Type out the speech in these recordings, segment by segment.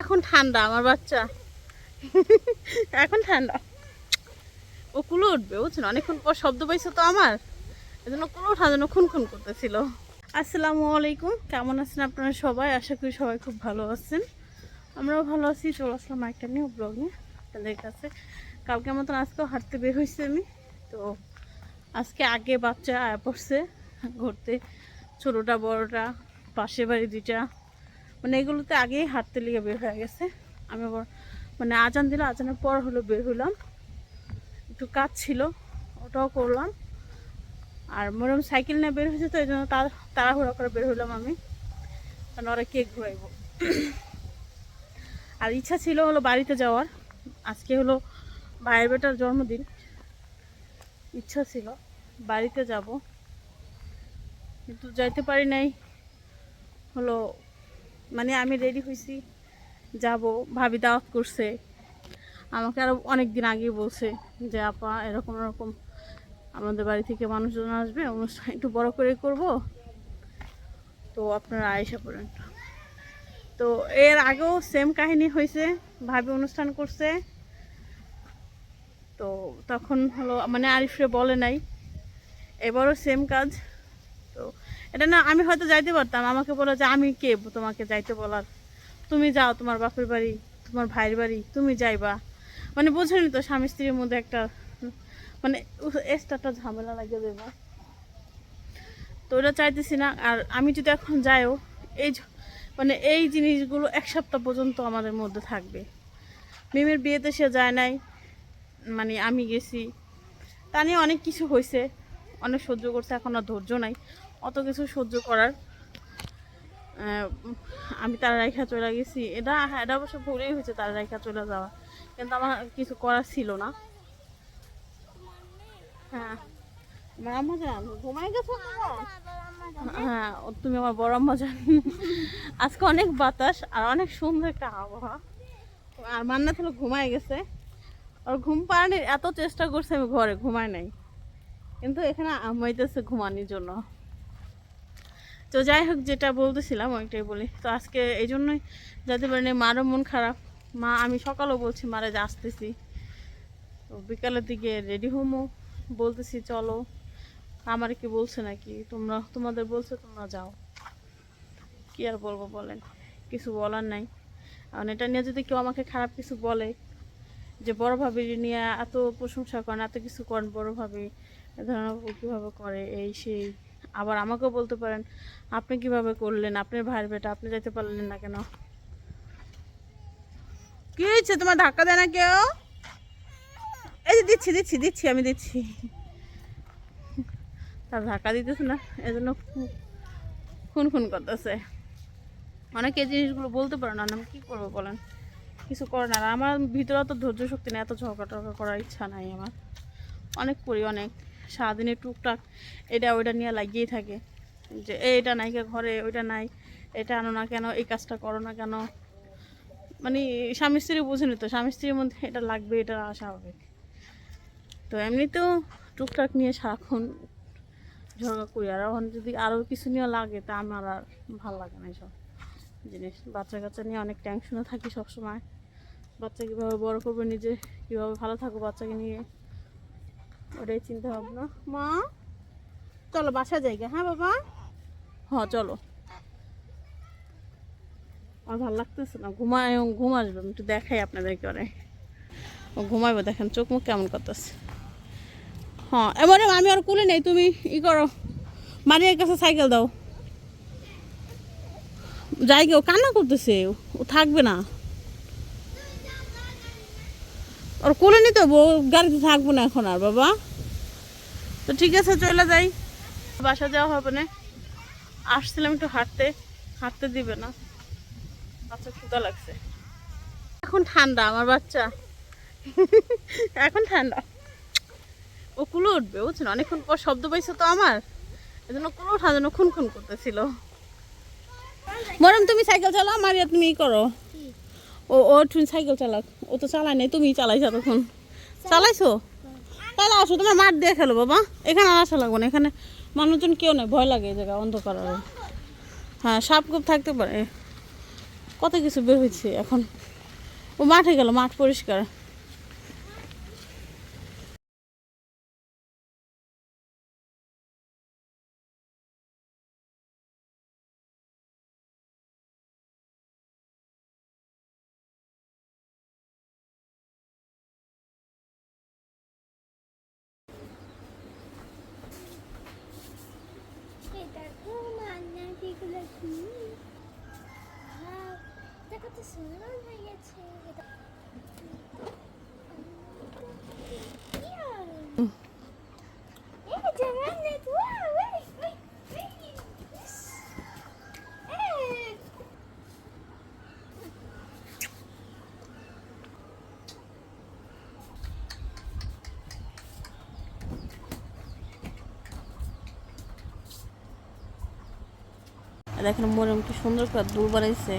এখন ঠান্ডা, আমার বাচ্চা। এখন ঠান্ডা। ও কুলো উঠবে, বুঝছেন? অনেকক্ষণ পর শব্দ পাইছো তো আমার। এজন্য ওঠার জন্য খুন খুন করতেছিল। আসসালামু আলাইকুম। কেমন আছেন আপনারা সবাই? আশা করি সবাই খুব ভালো আছেন। আমরাও ভালো আছি। চলে আসলাম একটা নিউ ব্লগ নিয়ে আপনাদের কাছে। কালকে মতন আজকেও হাঁটতে বের হয়েছি আমি। তো আজকে আগে বাচ্চা আয়া পড়ছে ঘুরতে। ছোটোটা, বড়টা, পাশে বাড়ি দুইটা। মানে এগুলোতে আগেই হাঁটতে লেগে বের হয়ে গেছে। আমি আবার মানে আজান দিল আজানের পর হলো বের হলাম একটু কাজ ছিল, ওটাও করলাম। আর মোরম সাইকেল নিয়ে বের হয়েছে তো, এই জন্য তাড়াহুড়া করে বের হলাম আমি। কারণ ওরা কেক ঘুরাইবো। আর ইচ্ছা ছিল হলো বাড়িতে যাওয়ার। আজকে হলো ভাইয়ের বেটার জন্মদিন। ইচ্ছা ছিল বাড়িতে যাব। কিন্তু যাইতে পারি নাই। হলো মানে আমি রেডি হয়েছি যাব। ভাবি দাওয়াত করছে। আমাকে আরও অনেক দিন আগে বলছে যে, আপা, এরকম এরকম। আমাদের বাড়ি থেকে মানুষজন আসবে, অনুষ্ঠান একটু বড় করে করব। তো আপনারা আয়সা পড়েন। তো এর আগেও সেম কাহিনী হয়েছে, ভাবি অনুষ্ঠান করছে। তো তখন হলো মানে আরিফরে বলে নাই। এবারও সেম কাজ। তো এটা না, আমি হয়তো যাইতে পারতাম। আমাকে বলে যে, আমি কে? তোমাকে যাইতে বলার। তুমি যাও, তোমার বাপের বাড়ি, তোমার ভাইয়ের বাড়ি, তুমি যাইবা। মানে বোঝেনি তো, স্বামী স্ত্রীর মধ্যে একটা মানে এক্সট্রাটা ঝামেলা লাগে দেবা তো ওটা চাইতেছি না আর আমি যদি এখন যাইও এই মানে এই জিনিসগুলো এক সপ্তাহ পর্যন্ত আমাদের মধ্যে থাকবে। মিমের বিয়েতে সে যায় নাই মানে আমি গেছি। তা নিয়ে অনেক কিছু হয়েছে অনেক সহ্য করছে এখন আর ধৈর্য নাই অত কিছু সহ্য করার। আমি তার রেখা চলে গেছি। এটা হ্যাঁ, এটা অবশ্য ভুলেই হয়েছে তার রেখা চলে যাওয়া কিন্তু আমার কিছু করার ছিল না। হ্যাঁ। আমার আম্মা জান ঘুমাই গেছো হ্যাঁ ও তুমি আমার বড় আম্মা জান। আজকে অনেক বাতাস আর অনেক সুন্দর একটা আবহাওয়া। আর মান্না ছিল ঘুমাই গেছে। আর ঘুম পাড়ানির এত চেষ্টা করছে আমি ঘরে ঘুমাই নাই। কিন্তু এখানে আমাইতেছে ঘুমানোর জন্য। তো যাই হোক যেটা বলতেছিলাম ওইটাই বলি। তো আজকে এই জন্যই যাতে পারিনি মারও মন খারাপ। মা আমি সকালেও বলছি মারা যে আসতেছি। তো বিকালের দিকে রেডি হমো। বলতেছি, চলো, আমার কি বলছে নাকি? তোমরা, তোমাদের বলছে, তোমরা যাও। কি আর বলব বলেন, কিছু বলার নাই। কারণ এটা নিয়ে যদি কেউ আমাকে খারাপ কিছু বলে, যে বড় ভাবির নিয়ে এত প্রশংসা করেন, এত কিছু করেন বড় ভাবি, এ ধরনের কীভাবে করে, এই সেই, আবার আমাকেও বলতে পারেন, আপনি কীভাবে করলেন? আপনার ভাইয়ের বেটা, আপনি যেতে পারলেন না কেন? কি হয়েছে? তোমার ধাক্কা দেয় না কেউ? এই যে দিচ্ছি দিচ্ছি দিচ্ছি আমি দিচ্ছি। তার ধাক্কা দিতেছে না এজন্য খুন খুন করতেছে। অনেকে এই জিনিসগুলো বলতে পারে না আমি কি করব বলেন? কিছু করে না আমার ভিতরে অত ধৈর্য শক্তি নেই এত ঝগড়া টগড়া করার ইচ্ছা নাই আমার। অনেক করি অনেক। সারাদিনে টুকটাক এটা ওইটা নিয়ে লাগিয়েই থাকে। যে "এই, এটা নাই ঘরে ওইটা নাই। এটা আনো না কেন এই কাজটা করো না কেন? মানে স্বামী স্ত্রী বুঝেনি তো স্বামী স্ত্রীর মধ্যে এটা লাগবে এটা স্বাভাবিক তো এমনিতেও টুকটাক নিয়ে সারাক্ষণ ঝগড়া করি। আর এখন যদি আরও কিছু নিয়ে লাগে, তা আমার আর ভালো লাগে না এসব জিনিস। বাচ্চা কাচ্চা নিয়ে অনেক টেনশনে থাকি সবসময়। বাচ্চা কীভাবে বড় করবে, নিজে কীভাবে ভালো থাকব, বাচ্চাকে নিয়ে ওটাই চিন্তা ভাবনা মা, চলো বাসা জায়গা হ্যাঁ বাবা? হ্যাঁ চলো। আমার ভালো লাগতেছে না ঘুমায় ঘুম আসবে একটু দেখাই আপনাদেরকে অনেক। ও ঘুমাইবো, দেখেন চোখ মুখ কেমন করতেছে। হ্যাঁ এমন আমি আর কুলে নেই, তুমি ই করো। মারিয়ার কাছে সাইকেল দাও। যাই গে ও কান্না করতেছে, ও থাকবে না। ওর কোলে নিতে ও গাড়িতে থাকব না এখন আর, বাবা। তো ঠিক আছে, চলে যাই। বাসা যাওয়া হবে না। আসছিলাম একটু হাঁটতে হাঁটতে দিবে না। বাচ্চা ক্ষুদা লাগছে। এখন ঠান্ডা, আমার বাচ্চা। এখন ঠান্ডা। ও কুলো উঠবে, বুঝছেন? অনেকক্ষণ পর শব্দ পাইছো তো আমার। এজন্য কোনোটা যেন খুন খুন করতেছিল। মরম তুমি সাইকেল চালাও, মারিয়া, তুমি করো। ও ও, তুমি সাইকেল চালাক। ও তো চালায় নাই তুমি চালাইছো তখন চালাইছো? তাহলে আসো, তোমার মাঠ দিয়ে খেলো বাবা। এখানে আর আসা লাগবে না, এখানে মানুষজন কেউ নেই, ভয় লাগে এই জায়গা অন্ধকার আরও। হ্যাঁ সাপ কুপ থাকতে পারে। কত কিছু বের হয়েছে এখন। ও মাঠে গেল, মাঠ পরিষ্কার। সুন্দর হয়ে গেছে দেখেন কি সুন্দর করে দুল বানাইছে।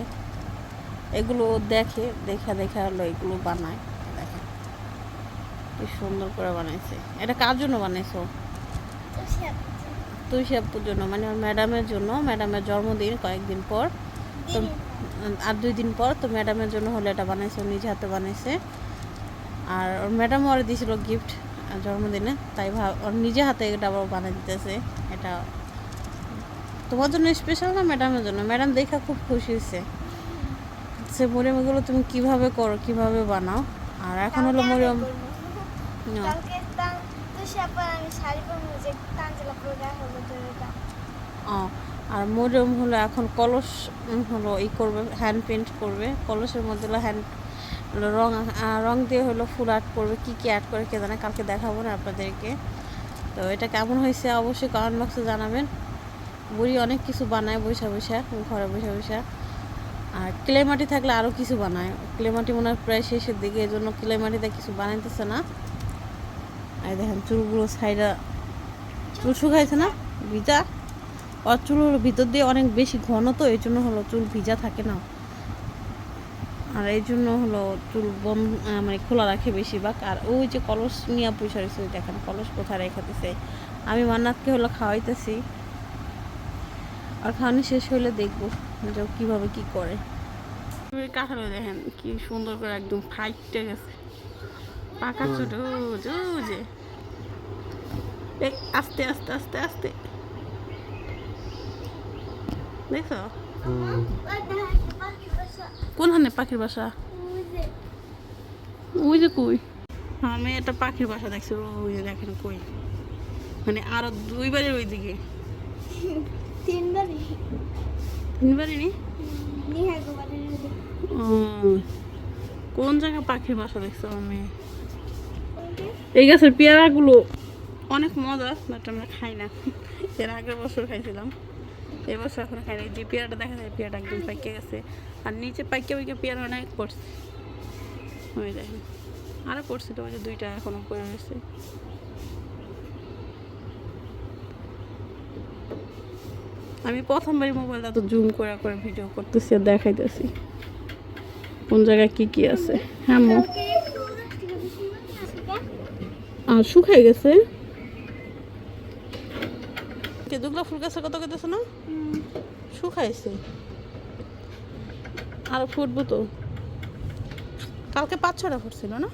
এগুলো দেখে দেখা দেখা হলো এগুলো বানায়। দেখেন। কি সুন্দর করে বানাইছে। এটা কার জন্য বানাইছো? তুই আপুর জন্য মানে ওর ম্যাডামের জন্য। ম্যাডামের জন্মদিন কয়েকদিন পর। তো আর দুই দিন পর তো ম্যাডামের জন্য হলে এটা বানাইছে নিজে হাতে বানাইছে। আর ওর ম্যাডাম ওর দিয়েছিল গিফট জন্মদিনে। তাই ভাব ওর নিজে হাতে এটা আবার বানিয়ে দিতেছে। এটা তোমার জন্য স্পেশাল না ম্যাডামের জন্য? ম্যাডাম দেখা খুব খুশি হয়েছে। সে মরিয়ম এগুলো তুমি কীভাবে করো? কীভাবে বানাও? আর এখন হলো মরিয়ম আর মরিয়ম হলো এখন কলস হলো ই করবে হ্যান্ড পেন্ট করবে। কলসের মধ্যে হলো হ্যান্ড রং রং দিয়ে হলো ফুল আর্ট করবে। কী কী অ্যাড করে কে জানে? কালকে দেখাবো না আপনাদেরকে। তো এটা কেমন হয়েছে অবশ্যই কমেন্ট বক্সে জানাবেন। বুড়ি অনেক কিছু বানায় বৈশা বৈশা ঘরে বৈশা বৈশা। আর ক্লে মাটি থাকলে আরও কিছু বানায়। ক্লে মাটি মনে হয় প্রায় শেষের দিকে এই ক্লে মাটিতে কিছু বানাইতেছে না। আর দেখেন চুলগুলো সাইডা চুল শুকাইছে না? ভিজা। আর চুল হলো ভিতর দিয়ে অনেক বেশি ঘন তো, এই জন্য হলো চুল ভিজা থাকে না। আর এই জন্য হলো চুল বন্ধ মানে খোলা রাখে বেশিরভাগ। আর ওই যে কলস নিয়ে পয়সা রয়েছে দেখেন কলস কোথায় রেখাতেছে আমি মান্নাতকে হলো খাওয়াইতেছি। আর খাওয়ানো শেষ হলে দেখব। যে ও কীভাবে কি করে। কাঁঠালো দেখেন কি সুন্দর করে একদম ফাইটে গেছে। পাকা ছোট যে আস্তে আস্তে আস্তে আস্তে। দেখছ? কোনখানে পাখির বাসা? ওই যে কই? আমি একটা পাখির বাসা দেখছি ওই যে দেখেন কই। মানে আরও দুইবারের ওই দিকে তিনবারই। তিনবারই নি নিহা গোবারের ও, কোন জায়গায় পাখির বাসা দেখছ আমি এই গাছের পেয়ারাগুলো অনেক মজা বাট আমরা খাই না। এর আগের বছর খাইছিলাম। এবছর এখন খাই না যে পেয়ারাটা দেখা যায় পেয়ারাটা একদম পাইকে গেছে। আর নিচে পাইকে পাইকে পেয়ারা অনেক পড়ছে। ওই দেখেন আরও পড়ছিল ওই যে দুইটা এখনও পড়ে রয়েছে। আমি প্রথমবার মোবাইলটা তো জুম করে করে ভিডিও করতেছি আর দেখাইতেছি। কোন জায়গায় কি কি আছে? হ্যাঁ মো। আর শুকাই গেছে? দুগলা ফুল গাছে কত কেটেছে না? শুকাইছে। আর ফুটবো তো। কালকে পাঁচ ছটা ফুটছিল না?